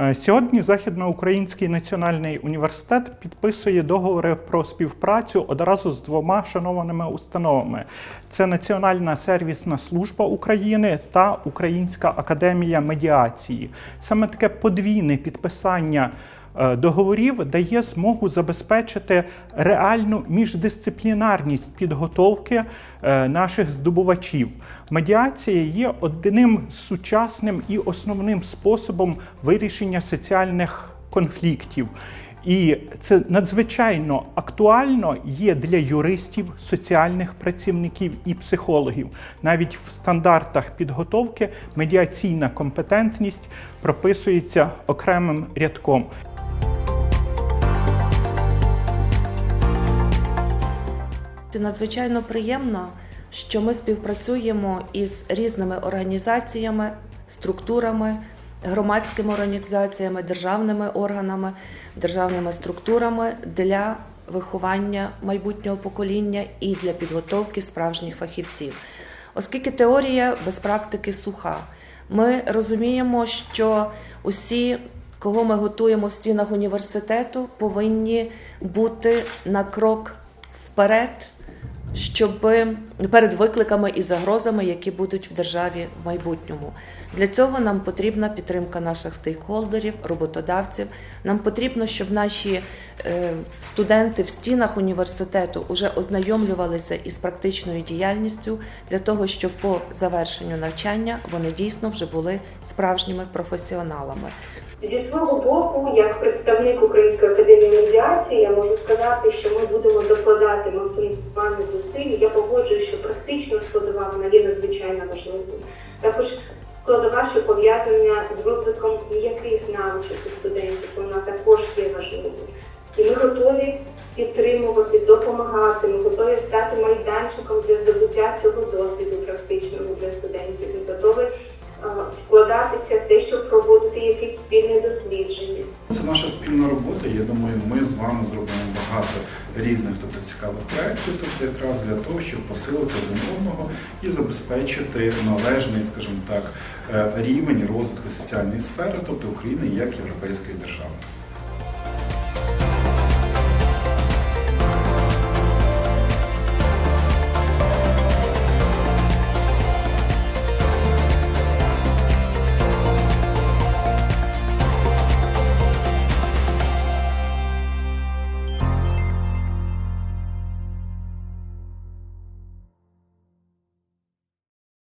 Е, Сьогодні Західноукраїнський національний університет підписує договори про співпрацю одразу з двома шанованими установами: це Національна сервісна служба України та Українська академія медіації. Саме таке подвійне підписання. Е, Договорів дає змогу забезпечити реальну міждисциплінарність підготовки е, наших здобувачів. Медіація є одним з сучасним і основним способом вирішення соціальних конфліктів. І це надзвичайно актуально є для юристів, соціальних працівників і психологів. Навіть в стандартах підготовки медіаційна компетентність прописується окремим рядком. Це надзвичайно приємно, що ми співпрацюємо із різними організаціями, структурами, громадськими організаціями, державними органами, державними структурами для виховання майбутнього покоління і для підготовки справжніх фахівців. Оскільки теорія без практики суха, ми розуміємо, що усі, кого ми готуємо в стінах університету, повинні бути на крок вперед, щоб перед викликами і загрозами, які будуть в державі в майбутньому. Для цього нам потрібна підтримка наших стейкхолдерів, роботодавців. Нам потрібно, щоб наші е, студенти в стінах університету вже ознайомлювалися із практичною діяльністю для того, щоб по завершенню навчання вони дійсно вже були справжніми професіоналами. Зі свого боку, як представник Української академії медіації, я можу сказати, що ми будемо докладати максимальних зусиль. Я погоджую, що практична складова вона є надзвичайно важливою. Також складова, що пов'язана з розвитком м'яких навичок у студентів, вона також є важливою. І ми готові підтримувати, допомагати. Ми готові стати майданчиком для здобуття цього досвіду практичного для студентів. Ми готові е, вкладатися в те, щоб проводити якісь спільне дослідження. Це наша спільна робота. Я думаю, ми з вами зробимо багато різних тобто, цікавих проєктів, тобто якраз для того, щоб посилити одного і забезпечити належний, скажімо так, е, рівень розвитку соціальної сфери, тобто України як європейської держави.